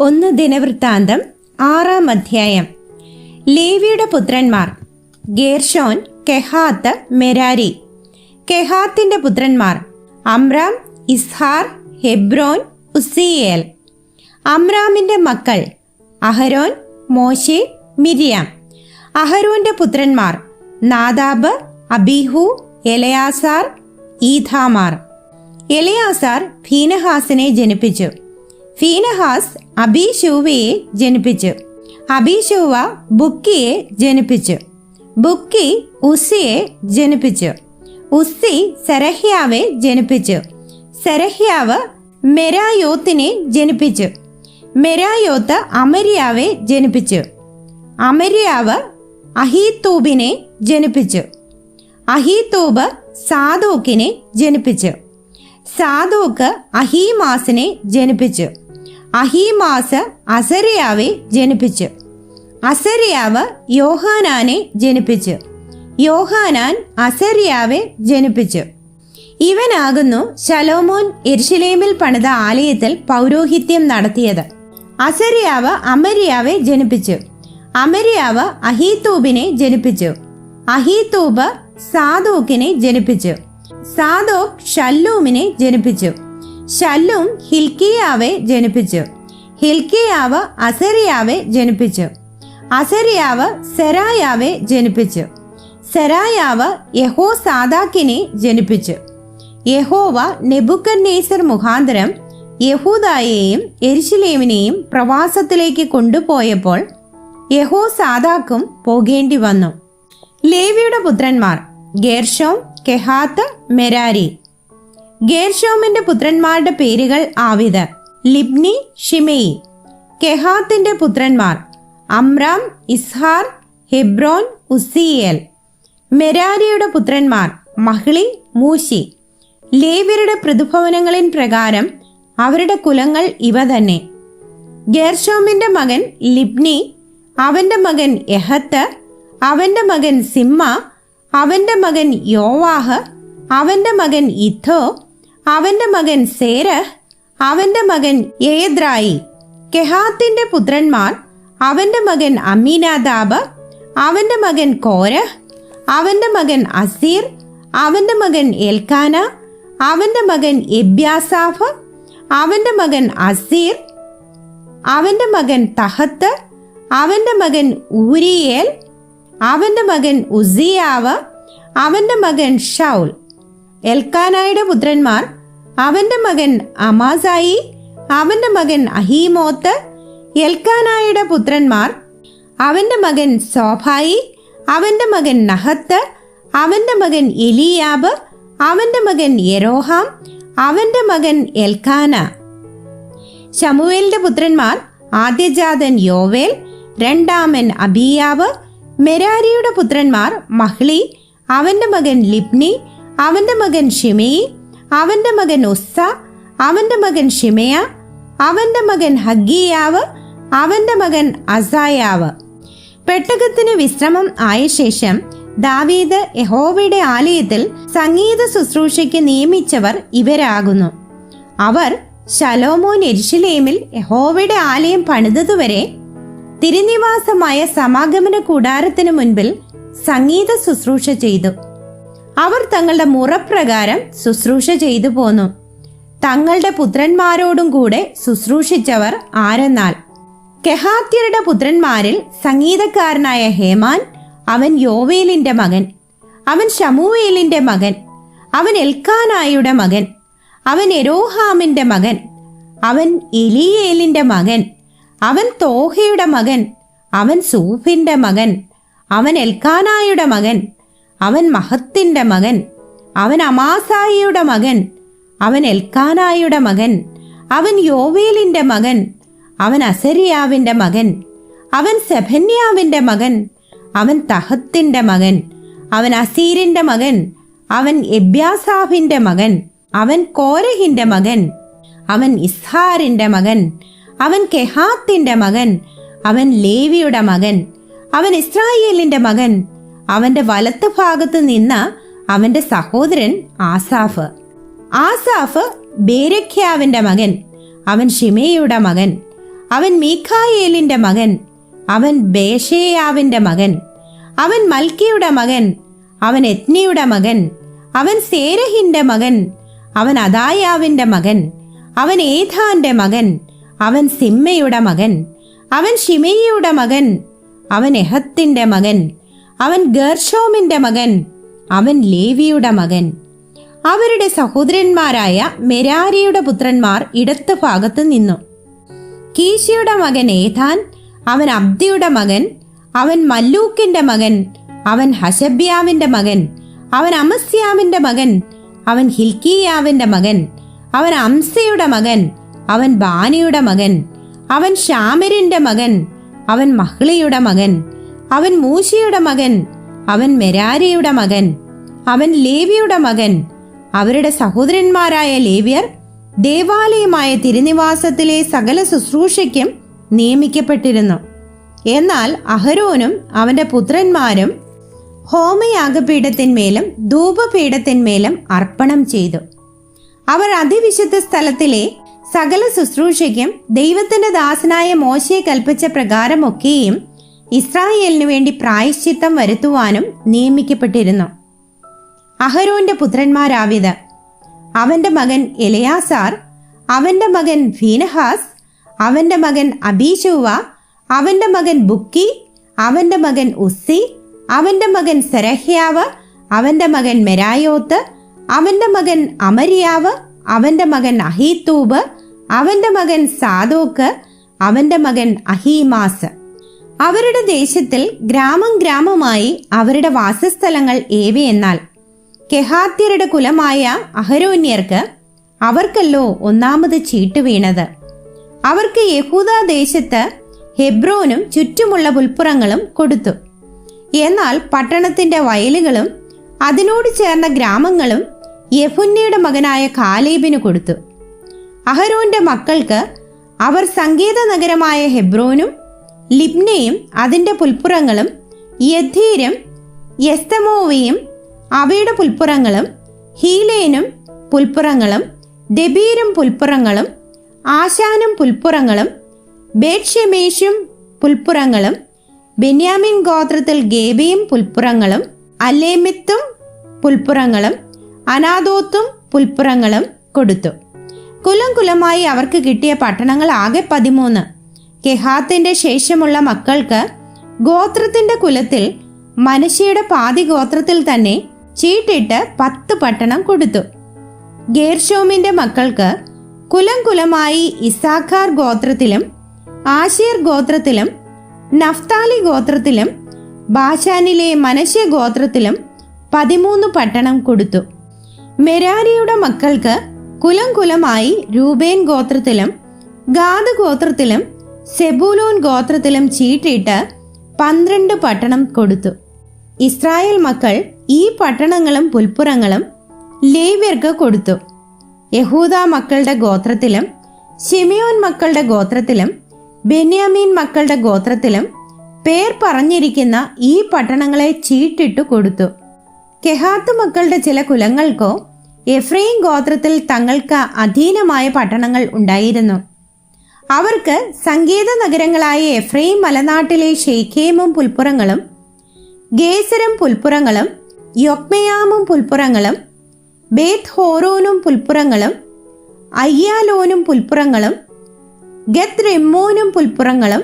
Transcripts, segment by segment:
ഒന്ന് ദിനവൃത്താന്തം ആറാം അധ്യായം. ലേവിയുടെ പുത്രന്മാർ ഗേർഷോൻ കെഹാത്ത് മെരാരി. കെഹാത്തിന്റെ പുത്രന്മാർ അമ്രാം ഇസ്ഹാർ ഹെബ്രോൻ ഉസിയേൽ അമ്രാമിന്റെ മക്കൾ അഹരോൻ മോശെ മിരിയാം. അഹരോന്റെ പുത്രന്മാർ Nadab Abihu Eleazar Ithamar. Eleazar ഭീനഹാസിനെ ജനിപ്പിച്ചു. ഫീനഹാസ് അബീശൂവയെ ജനിപ്പിച്ചു. അബീശൂവ ബുക്കിയെ ജനിപ്പിച്ചു. ബുക്കി ഉസിയെ ജനിപ്പിച്ചു. ഉസ്സി സെരഹ്യാവെ ജനിപ്പിച്ചു. സെരഹ്യാവ് മെരായോത്തിനെ ജനിപ്പിച്ചു. മെരായോത്ത് അമര്യാവെ ജനിപ്പിച്ചു. അമര്യാവ് അഹീത്തൂബിനെ ജനിപ്പിച്ചു. അഹീത്തൂബ് സാദോക്കിനെ ജനിപ്പിച്ചു. സാദോക്ക് അഹീമാസിനെ ജനിപ്പിച്ചു. അഹീമാസ് അസരിയാവെ ജനിപ്പിച്ചു. അസരിയാവ് യോഹാനാനെ ജനിപ്പിച്ചു. യോഹാനാൻ അസരിയാവെ ജനിപ്പിച്ചു. ഇവനാകുന്നു ശലോമോൻ എരിശിലേമിൽ പണിത ആലയത്തിൽ പൗരോഹിത്യം നടത്തിയത്. അസരിയാവ് അമരിയാവെ ജനിപ്പിച്ചു. അമരിയാവ് അഹീതൂബിനെ ജനിപ്പിച്ചു. അഹീത്തൂബ് സാദോക്കിനെ ജനിപ്പിച്ചു. സാദോക് ഷല്ലൂമിനെ ജനിപ്പിച്ചു. ഷല്ലൂം ഹിൽക്കിയാവെ ജനിപ്പിച്ചു. ഹിൽക്കിയാവ് അസരിയാവെ ജനിപ്പിച്ചു. അസരിയാവ് സെരായാവെ ജനിപ്പിച്ചു. സെരായാവ് യഹോ സാദാക്കിനെ ജനിപ്പിച്ചു. യഹോവ നെബുക്കന്നേസർ മുഖാന്തരം യഹൂദായെയും എരിശിലേമിനെയും പ്രവാസത്തിലേക്ക് കൊണ്ടുപോയപ്പോൾ യഹോ സാദാക്കും പോകേണ്ടി വന്നു ലേവിയുടെ പുത്രന്മാർ ഗേർഷോം കെഹാത്ത് മെരാരി. ഗേർഷോമിന്റെ പുത്രന്മാരുടെ പേരുകൾ ആവിത് ലിബ്നി ഷിമെയി കെഹാത്തിന്റെ പുത്രന്മാർ അമ്രാം ഇസ്ഹാർ ഹെബ്രോൻ ഉസിയേൽ മെരാരിയുടെ പുത്രന്മാർ മഹ്ളി മൂശി. ലേവ്യരുടെ പ്രതിഭവനങ്ങളിൻ പ്രകാരം അവരുടെ കുലങ്ങൾ ഇവ തന്നെ. ഗേർഷോമിന്റെ മകൻ ലിബ്നി അവന്റെ മകൻ എഹത്ത് അവന്റെ മകൻ സിമ്മ അവന്റെ മകൻ യോവാഹ് അവന്റെ മകൻ ഇഥോ അവന്റെ മകൻ സേരഹ് അവന്റെ മകൻ ഏദ്രായി കെഹാത്തിന്റെ പുത്രന്മാർ അവന്റെ മകൻ അമീനാദാബ് അവന്റെ മകൻ കോരഹ് അവന്റെ മകൻ അസീർ അവന്റെ മകൻ എൽക്കാന അവന്റെ മകൻ എബ്യാസാഫ് അവന്റെ മകൻ അസീർ അവന്റെ മകൻ തഹത്ത് അവന്റെ മകൻ ഊരിയേൽ അവന്റെ മകൻ ഉസിയാവ് അവന്റെ മകൻ ഷൗൽ എൽക്കാനായുടെ പുത്രന്മാർ അവന്റെ മകൻ അമാസായി അവന്റെ മകൻ അഹീമോത്ത് എൽക്കാനായുടെ പുത്രന്മാർ അവന്റെ മകൻ സോഭായി അവന്റെ മകൻ നഹത്ത് അവന്റെ മകൻ എലിയാബ് അവന്റെ മകൻ യെരോഹാം അവന്റെ മകൻ എൽഖാന ശമുവേലിന്റെ പുത്രന്മാർ ആദ്യജാതൻ യോവേൽ രണ്ടാമൻ അബിയാവ് മെരാരിയുടെ പുത്രന്മാർ മഹ്ലി അവന്റെ മകൻ ലിപ്നി അവന്റെ മകൻ ഷിമയി അവന്റെ മകൻ ഉസ്സ അവന്റെ മകൻ ഷിമയ അവന്റെ മകൻ ഹഗ്ഗിയാവ് അവന്റെ മകൻ അസായാവ്. പെട്ടകത്തിന് വിശ്രമം ആയ ശേഷം ദാവീദ് യഹോവയുടെ ആലയത്തിൽ സംഗീത ശുശ്രൂഷയ്ക്ക് നിയമിച്ചവർ ഇവരാകുന്നു. അവർ ശലോമോൻ എരിശിലേമിൽ യഹോവയുടെ ആലയം പണിതതുവരെ തിരുനിവാസമായ സമാഗമന കൂടാരത്തിന് മുൻപിൽ സംഗീത ശുശ്രൂഷ ചെയ്തു. അവർ തങ്ങളുടെ മുറപ്രകാരം ശുശ്രൂഷ ചെയ്തു പോന്നു. തങ്ങളുടെ പുത്രന്മാരോടും കൂടെ ശുശ്രൂഷിച്ചവർ ആരെന്നാൽ? കെഹാത്യരുടെ പുത്രന്മാരിൽ സംഗീതക്കാരനായ ഹേമാൻ അവൻ യോവേലിന്റെ മകൻ അവൻ ഷമുവേലിന്റെ മകൻ അവൻ എൽക്കാനായുടെ മകൻ അവൻ എരോഹാമിന്റെ മകൻ അവൻ എലിയേലിന്റെ മകൻ അവൻ തോഹയുടെ മകൻ അവൻ സൂഫിന്റെ മകൻ അവൻ എൽക്കാനായുടെ മകൻ അവൻ മഹത്തിന്റെ മകൻ അവൻ അമാസായിയുടെ മകൻ അവൻ എൽക്കാനായുടെ മകൻ അവൻ യോവേലിന്റെ മകൻ അവൻ അസരിയാവിന്റെ മകൻ അവൻ സെഭന്യാവിന്റെ മകൻ അവൻ തഹത്തിന്റെ മകൻ അവൻ അസീരിന്റെ മകൻ അവൻ എബ്യാസാഫിന്റെ മകൻ അവൻ കോരഹിന്റെ മകൻ അവൻ ഇസ്ഹാറിന്റെ മകൻ അവൻ കെഹാത്തിന്റെ മകൻ അവൻ ലേവിയുടെ മകൻ അവൻ ഇസ്രായേലിന്റെ മകൻ അവന്റെ വലത്ത് ഭാഗത്ത് നിന്ന അവന്റെ സഹോദരൻ ആസാഫ് ആസാഫ് ബേരഖ്യാവിന്റെ മകൻ അവൻ ഷിമയുടെ മകൻ അവൻ മീഖായേലിന്റെ മകൻ അവൻ ബേഷേയാവിന്റെ മകൻ അവൻ മൽക്കിയുടെ മകൻ അവൻ എത്നിയുടെ മകൻ അവൻ സേരഹിന്റെ മകൻ അവൻ അദായാവിന്റെ മകൻ അവൻ ഏഥാന്റെ മകൻ അവൻ സിമ്മയുടെ മകൻ അവൻ ഷിമയുടെ മകൻ അവൻ എഹത്തിന്റെ മകൻ അവൻ ഗർഷോമിന്റെ മകൻ അവൻ ലേവിയുടെ മകൻ. അവരുടെ സഹോദരന്മാരായ മെരാരിയുടെ പുത്രന്മാർ ഇടത്ത് ഭാഗത്ത് നിന്നു. കീശയുടെ മകൻ ഏഥാൻ അവൻ അബ്ദിയുടെ മകൻ അവൻ മല്ലൂക്കിന്റെ മകൻ അവൻ ഹശബ്യാവിന്റെ മകൻ അവൻ അമസ്യാവിന്റെ മകൻ അവൻ ഹിൽക്കിയാവിന്റെ മകൻ അവൻ അംസയുടെ മകൻ അവൻ ബാനിയുടെ മകൻ അവൻ ഷാമരിന്റെ മകൻ അവൻ മഹ്ലിയുടെ മകൻ അവൻ മൂശിയുടെ മകൻ അവൻ മെരാരിയുടെ മകൻ അവൻ ലേവിയുടെ മകൻ അവരുടെ സഹോദരന്മാരായ ലേവ്യർ ദേവാലയമായ തിരുനിവാസത്തിലെ സകല ശുശ്രൂഷയ്ക്കും നിയമിക്കപ്പെട്ടിരുന്നു. എന്നാൽ അഹരോനും അവന്റെ പുത്രന്മാരും ഹോമയാഗപീഠത്തിന്മേലും ധൂപപീഠത്തിന്മേലും അർപ്പണം ചെയ്തു. അവർ അതിവിശുദ്ധ സ്ഥലത്തിലെ സകല ശുശ്രൂഷയ്ക്കും ദൈവത്തിന്റെ ദാസനായ മോശയെ കൽപ്പിച്ച പ്രകാരമൊക്കെയും ഇസ്രായേലിനു വേണ്ടി പ്രായശ്ചിത്തം വരുത്തുവാനും നിയമിക്കപ്പെട്ടിരുന്നു അഹരോന്റെ പുത്രന്മാരാവിത് അവന്റെ മകൻ എലയാസാർ അവന്റെ മകൻ ഫീനഹാസ് അവന്റെ മകൻ അബീശുവ അവന്റെ മകൻ ബുക്കി അവന്റെ മകൻ ഉസ്സി അവന്റെ മകൻ സെരഹ്യാവ് അവന്റെ മകൻ മെരായോത്ത് അവന്റെ മകൻ അമരിയാവ് അവന്റെ മകൻ അഹീത്തൂബ് അവന്റെ മകൻ സാദോക്ക് അവന്റെ മകൻ അഹീമാസ് അവരുടെ ദേശത്തിൽ ഗ്രാമം ഗ്രാമമായി അവരുടെ വാസസ്ഥലങ്ങൾ ഏവയെന്നാൽ കെഹാത്യരുടെ കുലമായ അഹരോന്യർക്ക് അവർക്കല്ലോ ഒന്നാമത് ചീട്ട് വീണത്. അവർക്ക് യഹൂദ ദേശത്ത് ഹെബ്രോനും ചുറ്റുമുള്ള പുൽപ്പുറങ്ങളും കൊടുത്തു. എന്നാൽ പട്ടണത്തിന്റെ വയലുകളും അതിനോട് ചേർന്ന ഗ്രാമങ്ങളും യഫുന്നയുടെ മകനായ കാലേബിന് കൊടുത്തു. അഹരോന്റെ മക്കൾക്ക് അവർ സംഗീത നഗരമായ ഹെബ്രോനും ലിബ്നയും അതിന്റെ പുൽപ്പുറങ്ങളും യഥീരും യസ്തമോവയും അവയുടെ പുൽപ്പുറങ്ങളും ഹീലേനും പുൽപ്പുറങ്ങളും ദബീരും പുൽപ്പുറങ്ങളും ആശാനും പുൽപ്പുറങ്ങളും ബേക്ഷമേഷും പുൽപ്പുറങ്ങളും ബെന്യാമിൻ ഗോത്രത്തിൽ ഗേബയും പുൽപ്പുറങ്ങളും അലേമിത്തും പുൽപ്പുറങ്ങളും അനാദോത്തും പുൽപ്പുറങ്ങളും കൊടുത്തു. കുലം കുലമായി അവർക്ക് കിട്ടിയ പട്ടണങ്ങൾ ആകെ പതിമൂന്ന്. കെഹാത്തിന്റെ ശേഷമുള്ള മക്കൾക്ക് ഗോത്രത്തിന്റെ കുലത്തിൽ മനശിയുടെ പാതി ഗോത്രത്തിൽ തന്നെ ചീട്ടിട്ട് പത്ത് പട്ടണം കൊടുത്തു. ഗേർഷോമിന്റെ മക്കൾക്ക് കുലം കുലമായി ഇസാഖാർ ഗോത്രത്തിലും ആശീർ ഗോത്രത്തിലും നഫ്താലി ഗോത്രത്തിലും ബാഷാനിലെ മനശ്യ ഗോത്രത്തിലും പതിമൂന്ന് പട്ടണം കൊടുത്തു. മെരാരിയുടെ മക്കൾക്ക് കുലം കുലമായി രൂപേൻ ഗോത്രത്തിലും ഗാദ് ഗോത്രത്തിലും സെബൂലോൻ ഗോത്രത്തിലും ചീട്ടിട്ട് പന്ത്രണ്ട് പട്ടണം കൊടുത്തു. ഇസ്രായേൽ മക്കൾ ഈ പട്ടണങ്ങളും പുൽപ്പുറങ്ങളും ലേവ്യർക്ക് കൊടുത്തു. യഹൂദ മക്കളുടെ ഗോത്രത്തിലും ഷിമിയോൻ മക്കളുടെ ഗോത്രത്തിലും ബെന്യാമീൻ മക്കളുടെ ഗോത്രത്തിലും പേർ പറഞ്ഞിരിക്കുന്ന ഈ പട്ടണങ്ങളെ ചീട്ടിട്ടു കൊടുത്തു. കെഹാത്ത് മക്കളുടെ ചില കുലങ്ങൾക്കോ എഫ്രൈം ഗോത്രത്തിൽ തങ്ങൾക്ക് അധീനമായ പട്ടണങ്ങൾ ഉണ്ടായിരുന്നു. അവർക്ക് സംഗീത നഗരങ്ങളായ എഫ്രൈം മലനാട്ടിലെ ഷെയ്ഖേമും പുൽപ്പുറങ്ങളും ഗേസരം പുൽപ്പുറങ്ങളും യൊക്മയാമും പുൽപ്പുറങ്ങളും ബേത്ത് ഹോറോനും പുൽപ്പുറങ്ങളും അയ്യാലോനും പുൽപ്പുറങ്ങളും ഗത് റെമ്മോനും പുൽപ്പുറങ്ങളും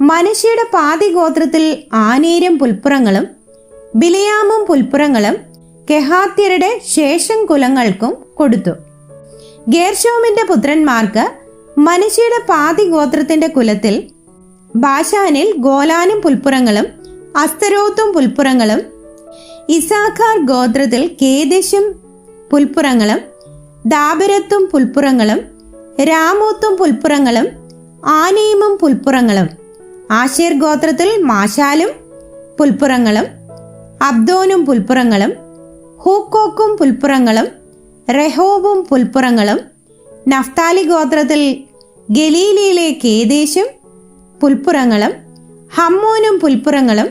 മനുഷ്യയുടെ പാതി ഗോത്രത്തിൽ ആനേരം പുൽപ്പുറങ്ങളും ബിലയാമും പുൽപ്പുറങ്ങളും കെഹാത്യരുടെ ശേഷം കുലങ്ങൾക്കും കൊടുത്തു. ഗേർഷോമിന്റെ പുത്രന്മാർക്ക് മനശയുടെ പാതി ഗോത്രത്തിന്റെ കുലത്തിൽ ബാഷാനിൽ ഗോലാനും പുൽപ്പുറങ്ങളും അസ്തരോത്തും പുൽപ്പുറങ്ങളും ഇസാഖാർ ഗോത്രത്തിൽ കേദശും പുൽപ്പുറങ്ങളും ദാബരത്തും പുൽപ്പുറങ്ങളും രാമൂത്തും പുൽപ്പുറങ്ങളും ആനീമും പുൽപ്പുറങ്ങളും ആശേർ ഗോത്രത്തിൽ മാശാലും പുൽപ്പുറങ്ങളും അബ്ദോനും പുൽപ്പുറങ്ങളും ഹൂക്കോക്കും പുൽപ്പുറങ്ങളും റെഹോബും പുൽപ്പുറങ്ങളും നഫ്താലി ഗോത്രത്തിൽ ഗലീലയിലെ കേദേശും പുൽപ്പുറങ്ങളും ഹമ്മോനും പുൽപ്പുറങ്ങളും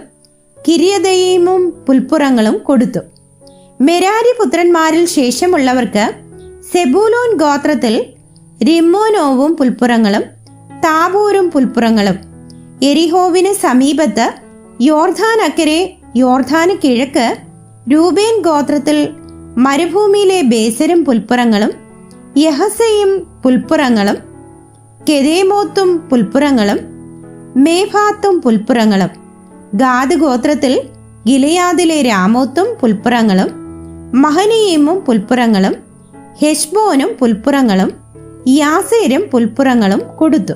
കിരിയദയീമും പുൽപ്പുറങ്ങളും കൊടുത്തു. മെരാരി പുത്രന്മാരിൽ ശേഷമുള്ളവർക്ക് സെബൂലോൻ ഗോത്രത്തിൽ റിമോനോവും പുൽപ്പുറങ്ങളും താബൂരും പുൽപ്പുറങ്ങളും. എരിഹോവിന് സമീപത്ത് യോർധാൻ അക്കരെ യോർധാന് കിഴക്ക് രൂപേൻ ഗോത്രത്തിൽ മരുഭൂമിയിലെ ബേസരും പുൽപ്പുറങ്ങളും യഹസയും പുൽപ്പുറങ്ങളും കെരേമോത്തും പുൽപ്പുറങ്ങളും മേഭാത്തും പുൽപ്പുറങ്ങളും ഗാദ് ഗോത്രത്തിൽ ഗിലയാദിലെ രാമോത്തും പുൽപ്പുറങ്ങളും മഹനീയമും പുൽപ്പുറങ്ങളും ഹെഷ്ബോനും പുൽപ്പുറങ്ങളും യാസേരും പുൽപ്പുറങ്ങളും കൊടുത്തു.